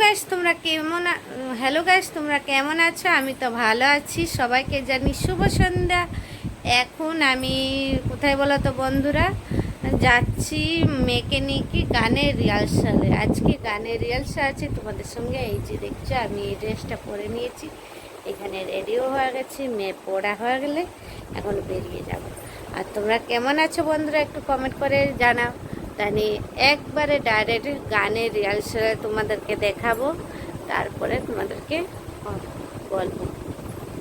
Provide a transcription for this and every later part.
Guys তোমরা কেমন hello guys তোমরা কেমন আছো? আমি তো ভালো আছি। সবাইকে জানি শুভ সন্ধ্যা। এখন আমি, কোথায় বলো তো বন্ধুরা? যাচ্ছি মেকানিকি গানের রিহার্সালে। আজকে গানের রিহার্সাল আছে তোমাদের সঙ্গে। এই যে দেখছ, আমি এই ড্রেসটা পরে নিয়েছি। এখানে রেডিও হয়ে গেছে, মেয়ে পড়া হয়ে গেলে এখন বেরিয়ে যাব। আর তোমরা কেমন আছো বন্ধুরা, একটু কমেন্ট করে জানাও। তাহলে একবারে ডাইরেক্ট গানের রিহার্সালে তোমাদেরকে দেখাবো, তারপরে তোমাদেরকে বলব।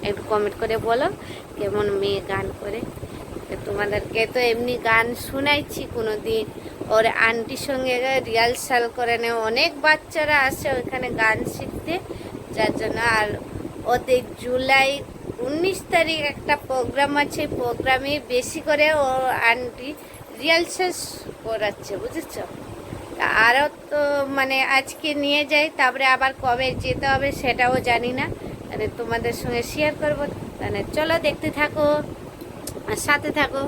একটু কমেন্ট করে বলো, কেমন মেয়ে গান করে। তোমাদেরকে তো এমনি গান শুনাইছি কোনো দিন ওর আন্টির সঙ্গে রিহার্সাল করে নেয় অনেক বাচ্চারা আসে ওইখানে গান শিখতে। যার জন্য আর ওদের জুলাই উনিশ তারিখ একটা প্রোগ্রাম আছে প্রোগ্রামে বেশি করে ও আন্টি রিয়ালসেস করাচ্ছে, বুঝেছ? আরও তো মানে আজকে নিয়ে যাই তারপরে আবার কবে যেতে হবে সেটাও জানি না। মানে তোমাদের সঙ্গে শেয়ার করব। মানে চলো দেখতে থাকো, আর সাথে থাকো।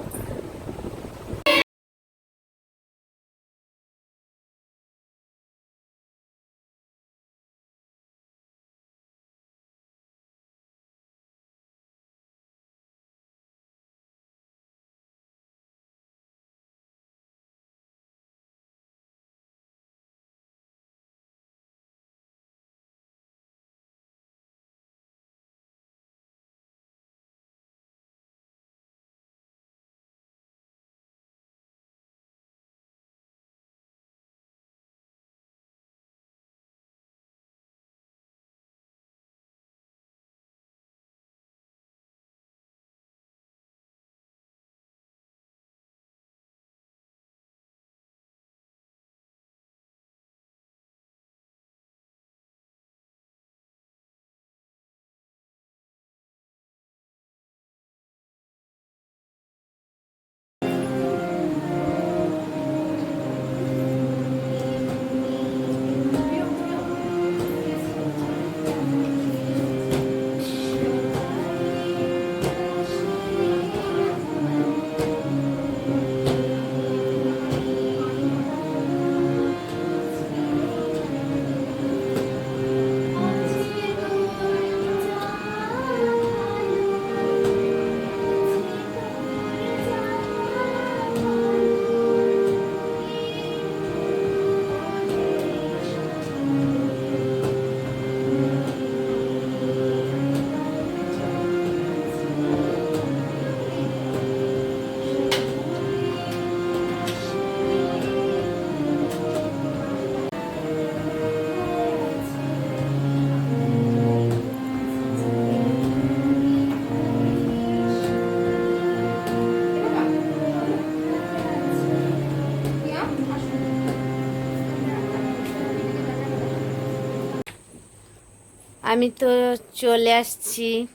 আমি তো চলে আসছি।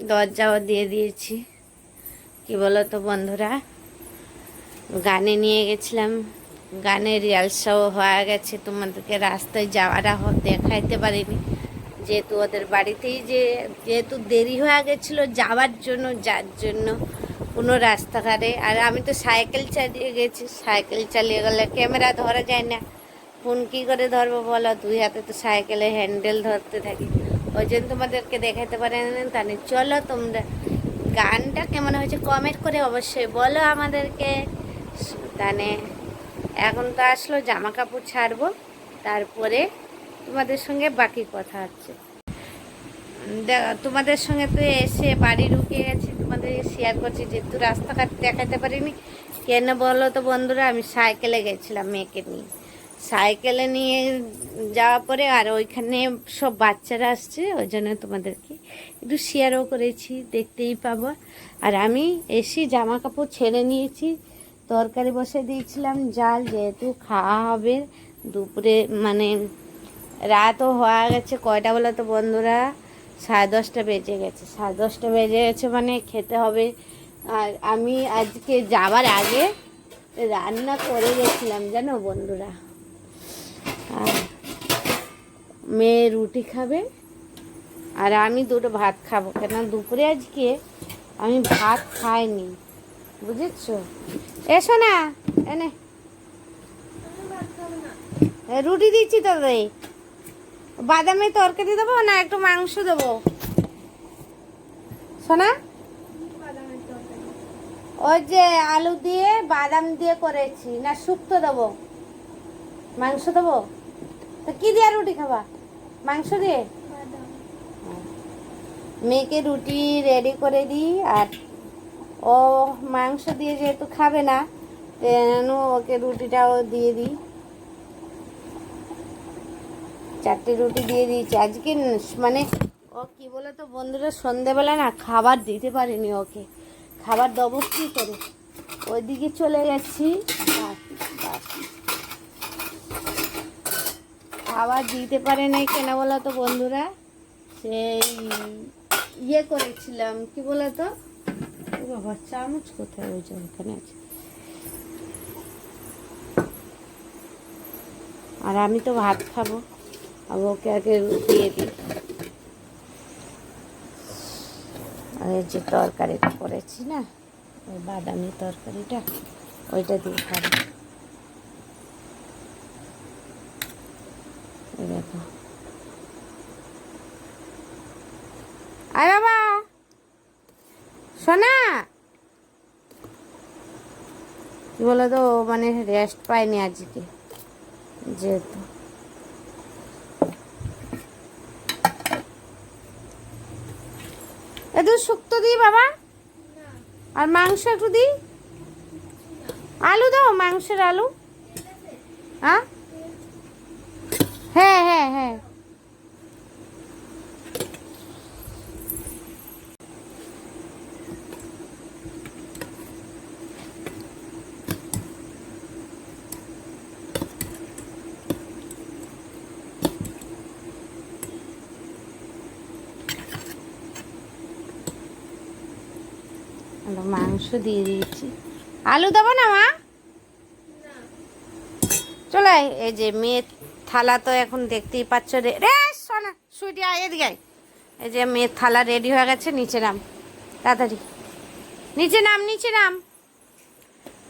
দরজাও দিয়ে দিয়েছি। কি বলো তো বন্ধুরা? গানে নিয়ে গেছিলাম। গানের রিয়ালসাও হয়ে গেছে। তোমাদেরকে রাস্তায় যাওয়াটা দেখাইতে পারিনি। যেহেতু ওদের বাড়িতেই যে, যেহেতু দেরি হয়ে গেছিল যাওয়ার জন্য, যার জন্য কোনো রাস্তাঘাটে। আর আমি তো সাইকেল চালিয়ে গেছি। সাইকেল চালিয়ে গেলে ক্যামেরা ধরা যায় না। ফোন কী করে ধরবো বলো? দুই হাতে তো সাইকেলে হ্যান্ডেল ধরতে থাকি। ওই জন্য তোমাদেরকে দেখাতে পারে তাহলে চলো তোমরা গানটা কেমন হয়েছে কমেন্ট করে অবশ্যই বলো আমাদেরকে। তাহলে এখন তো আসলো জামা কাপড় ছাড়বো, তারপরে তোমাদের সঙ্গে বাকি কথা হচ্ছে। তোমাদের সঙ্গে তো এসে বাড়ি ঢুকে গেছি, তোমাদের শেয়ার করছি, যেহেতু রাস্তাঘাট দেখাতে পারিনি, কেন বলো তো বন্ধুরা, আমি সাইকেলে গেছিলাম মেয়েকে নিয়ে। সাইকেলে নিয়ে যাওয়ার পরে আর ওইখানে সব বাচ্চারা আসছে, ওই জন্য তোমাদেরকে একটু শেয়ারও করেছি, দেখতেই পাবো। আর আমি এসে জামা কাপড় ছেড়ে নিয়েছি, তরকারি বসে দিয়েছিলাম, জাল যেহেতু খাওয়া হবে, দুপুরে মানে রাতও হওয়া গেছে, কয়টা বলো তো বন্ধুরা? সাড়ে দশটা বেজে গেছে, সাড়ে দশটা বেজে গেছে মানে খেতে হবে। আর আমি আজকে যাওয়ার আগে রান্না করে গেছিলাম, জানো বন্ধুরা? আর মেয়ে রুটি খাবে, আর আমি দুটো ভাত খাব। কেন দুপুরে আজকে আমি ভাত খাইনি, বুঝেছ? এসো না। এনে রুটি দিচ্ছি তোদের। বাদামে তরকারি দেবো না একটু মাংস দেবো? শোনা ওই যে আলু দিয়ে বাদাম দিয়ে করেছি, না শুক্তো দেবো। মাংস দেবো? তো কি দিয়ে রুটি খাবা? মাংস দিয়ে? মেয়েকে রুটি রেডি করে দিই আর ও মাংস দিয়ে যেহেতু খাবে না, তেন ওকে রুটিটাও দিয়ে দিই। চারটে রুটি দিয়ে দিয়েছি। আজকে মানে ও কি বলে তো বন্ধুরা, সন্ধেবেলা না খাবার দিতে পারিনি ওকে। খাবার দেবো কী করে। ওইদিকে চলে গেছি বাস, বাস। খাবার দিতে পারে নাই কেন বলো তো বন্ধুরা? সেই ইয়ে করেছিলাম, কি বলে তো? চামচ কোথায়? ওই ওখানে আছে। আর আমি তো ভাত খাব, আর ওকে আগে দিয়ে দিই। আর যে তরকারিটা করেছি না, ওই বাদামি তরকারিটা, ওইটা দিয়ে খাব। দেখো। আয় বাবা। শোনা কি বলে তো মানে রেস্ট পায়নি আজকে, যেহেতু। একটু শুক্তো দিই বাবা? আর মাংস একটু দিই? আলু দাও, মাংসের আলু। হ্যাঁ? হ্যাঁ হ্যাঁ হ্যাঁ মাংস দিয়ে দিয়েছি আলু দেবো না মা চলে। এই যে মেয়ের থালা তো এখন দেখতেই পাচ্ছ রে রে শোনা সুইটি আয় এদিকে এই যে মেয়ের থালা রেডি হয়ে গেছে, নিচে নাম। তাড়াতাড়ি। নিচে নাম নিচে নাম।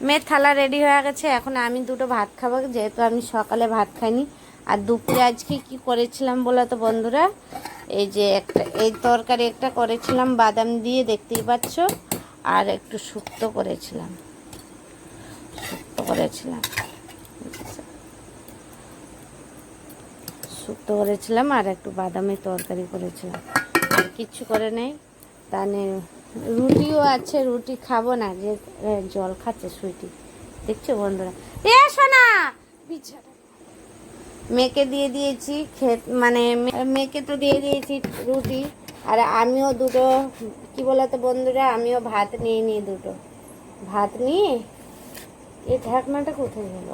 মেয়ের থালা রেডি হয়ে গেছে, এখন আমি দুটো ভাত খাব, যেহেতু আমি সকালে ভাত খাইনি। আর দুপুরে আজকে কি করেছিলাম বলো তো বন্ধুরা? এই যে একটা, এই তরকারি একটা করেছিলাম, বাদাম দিয়ে দেখতেই পাচ্ছ, আর একটু শুক্তো করেছিলাম। শুক্তো করেছিলাম। শুক্তো করেছিলাম আর একটু বাদামের তরকারি করেছিলাম। আর কিচ্ছু করে নেই। তাহলে রুটিও আছে, রুটি খাব না, যে জল খাচ্ছে সুইটি। দেখছ বন্ধুরা? এ বিছানা। মেয়েকে দিয়ে দিয়েছি, খেত মানে মেয়েকে তো দিয়ে দিয়েছি রুটি। আর আমিও দুটো, কি বলতো বন্ধুরা, আমিও ভাত নিয়ে নিই দুটো। ভাত নিয়ে? এই ঢাকনাটা কোথায় গেল?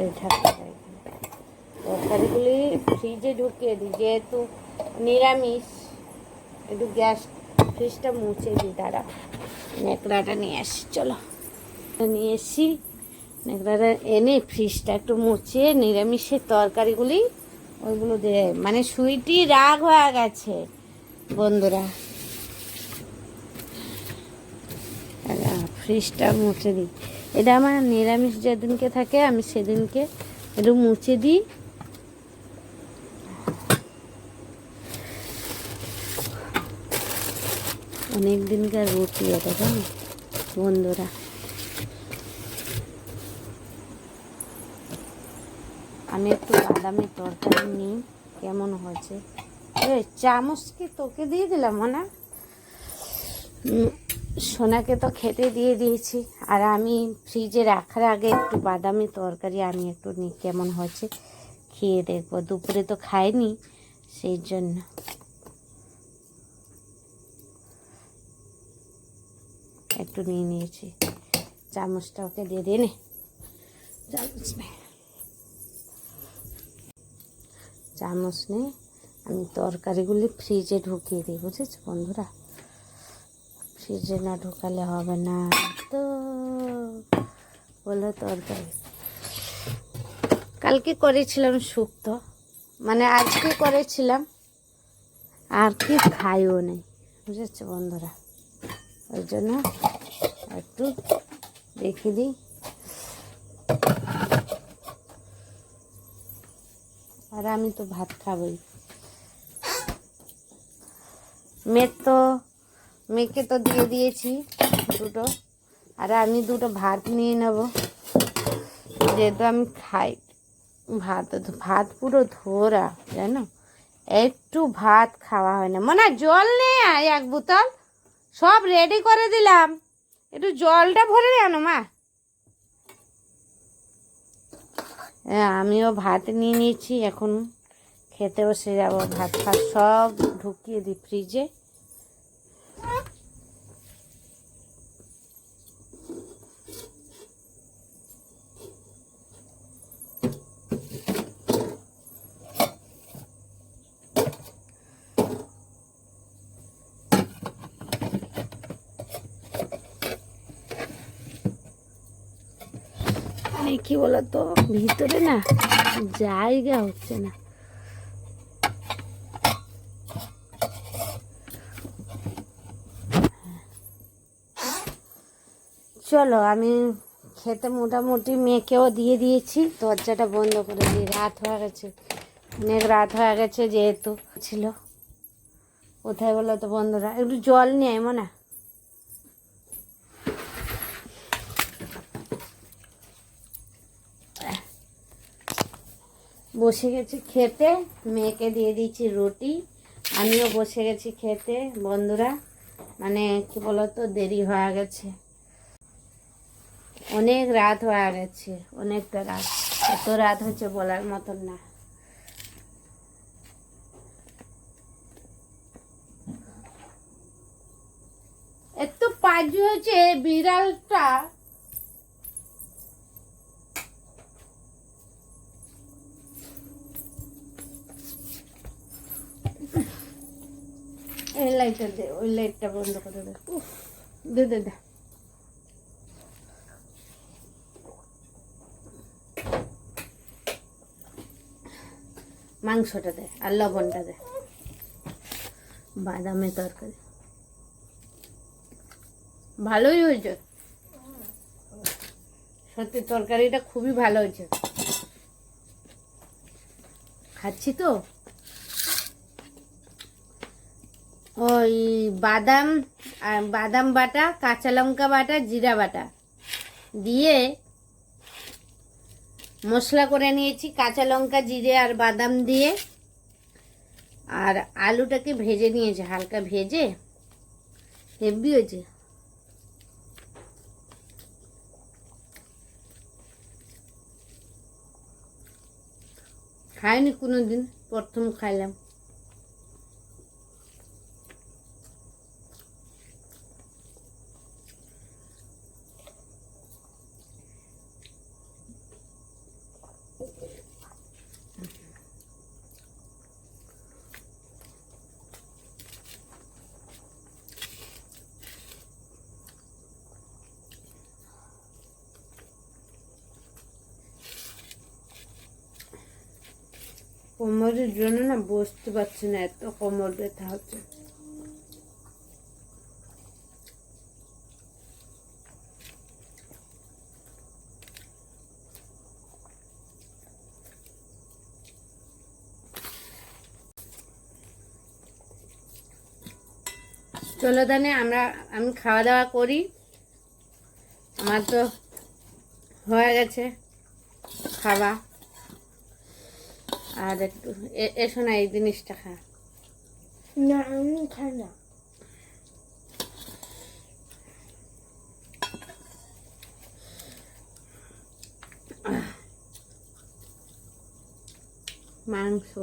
এই ঢাকনাটা এখানে। তরকারিগুলি ফ্রিজে ঢুকিয়ে দিই, যেহেতু নিরামিষ, একটু গ্যাস ফ্রিজটা মুছে দিই, দাঁড়া। নেকড়াটা নিয়ে আসি, চলো। নিয়ে এসি, নেকড়াটা এনে ফ্রিজটা একটু মুছিয়ে নিরামিষের তরকারিগুলি, ওইগুলো দিয়ে মানে সুইটি রাগ হয়ে গেছে, বন্ধুরা। ফ্রিজটা মুছে দিই। এটা আমার নিরামিষ যেদিনকে থাকে, আমি সেদিনকে একটু মুছে দিই। অনেক দিনকার রুটি এটা জানো বন্ধুরা। আমি একটু বাদামের তরকারি নিই, কেমন হয়েছে? চামচ কি তোকে দিয়ে দিলাম না সোনাকে তো খেতে দিয়ে দিয়েছি। আর আমি ফ্রিজে রাখার আগে একটু বাদামি তরকারি আমি একটু নিই, কেমন হয়েছে? খেয়ে দেখব। দুপুরে তো খাইনি, সেই জন্য। একটু নিয়ে নিয়েছি। চামচটা ওকে দিয়ে দিয়ে নে। চামচ নে। চামচ নে। আমি তরকারিগুলি ফ্রিজে ঢুকিয়ে দিই, বুঝেছ বন্ধুরা? ফ্রিজে না ঢুকালে হবে না তো বলো তরকারি। কালকে করেছিলাম শুক্তো। মানে আজকে করেছিলাম, আর কি খাইও নেই বুঝেছ বন্ধুরা? ওই জন্য একটু রেখে দিই। আর আমি তো ভাত খাবই। মেয়ের তো, মেয়েকে তো দিয়ে দিয়েছি দুটো। আর আমি দুটো ভাত নিয়ে নেব। যেহেতু আমি খাই, ভাত ভাত পুরো ধোরা, জানো? একটু ভাত খাওয়া হয় না। মনে জল নেই এক বোতল। সব রেডি করে দিলাম। একটু জলটা ভরে আনো, মা। আমিও ভাত নিয়ে নিয়েছি, এখন খেতে বসে যাব। ভাত ফাত সব ঢুকিয়ে দিই ফ্রিজে মানে কি বলতো? ভিতরে না জায়গা হচ্ছে না। চলো, আমি খেতে মোটামুটি মেয়েকেও দিয়ে দিয়েছি। দরজাটা বন্ধ করে দিই রাত হয়ে গেছে। অনেক রাত হয়ে গেছে যেহেতু ছিল। কোথায় বলো তো বন্ধুরা? একটু জল নিয়ে মনে। বসে গেছি খেতে। মেয়েকে দিয়ে দিয়েছি রুটি। আমিও বসে গেছি খেতে, বন্ধুরা। মানে কি বলতো, দেরি হয়ে গেছে। অনেক রাত হয়ে গেছে, অনেকটা রাত। এত রাত হচ্ছে বলার মতন না। এত পাজু হচ্ছে বিড়ালটা। এই লাইটটা দে, ওই লাইটটা বন্ধ করে দে। দে দে দে। মাংসটা দে আর লবণটা দে। বাদামের তরকারি। ভালোই হয়েছে। সত্যি, তরকারিটা খুবই ভালো হয়েছে। খাচ্ছি তো? ওই বাদাম বাদাম বাটা, কাঁচা লঙ্কা বাটা, জিরা বাটা। দিয়ে মশলা করে নিয়েছি কাঁচা লঙ্কা, জিরে আর বাদাম দিয়ে। আর আলুটাকে ভেজে নিয়েছি, হালকা ভেজে। হেভি হয়েছে। খাইনি কোনো দিন প্রথম খাইলাম। কোমরের জন্য না বসতে পারছি না, এত কোমর ব্যথা হচ্ছে। চলো তাহলে আমরা, আমি খাওয়া দাওয়া করি। আমার তো হয়ে গেছে খাওয়া। আর একটু এ- এসো না এই জিনিসটা খা। না আমি খাই না। মাংস।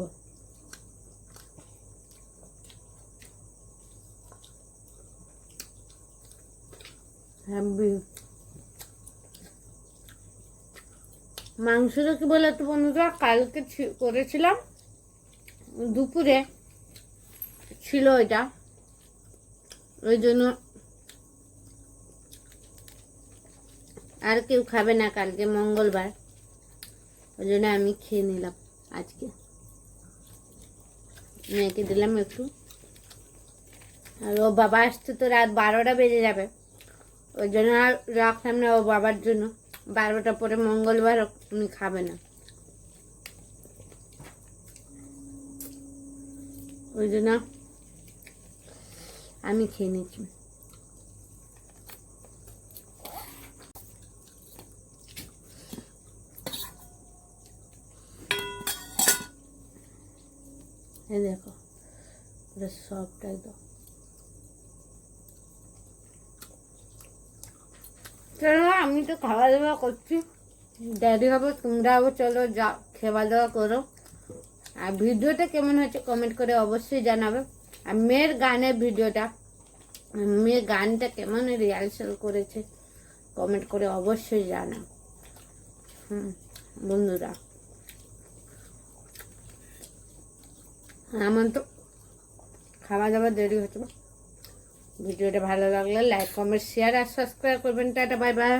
হ্যাপি মাংসটা কি বলে তো বন্ধুরা? কালকে করেছিলাম। দুপুরে ছিল এটা। ওই জন্য আর কেউ খাবে না কালকে, মঙ্গলবার। ওই জন্য আমি খেয়ে নিলাম আজকে। মেয়েকে দিলাম একটু। আর ও বাবা আসতে তো রাত বারোটা বেজে যাবে। ওই জন্য আর রাখলাম না ও বাবার জন্য। বারোটা পরে মঙ্গলবার উনি খাবে না। ওই জন্য আমি খেয়ে নিচ্ছি। দেখো, পুরো সফট একদম চলো আমি তো খাওয়া দাওয়া করছি। দেরি হবে তোমরাও চলো যা, খাওয়া দাওয়া করো। আর ভিডিওটা কেমন হয়েছে কমেন্ট করে অবশ্যই জানাবে। আর মেয়ের গানের ভিডিওটা, মেয়ের গানটা কেমন রিহার্সাল করেছে কমেন্ট করে অবশ্যই জানাও হুম, বন্ধুরা। আমার তো খাওয়া দাওয়া দেরি হচ্ছে। ভিডিওটা ভালো লাগলে লাইক কমেন্ট শেয়ার আর সাবস্ক্রাইব করবেন। Tata bye bye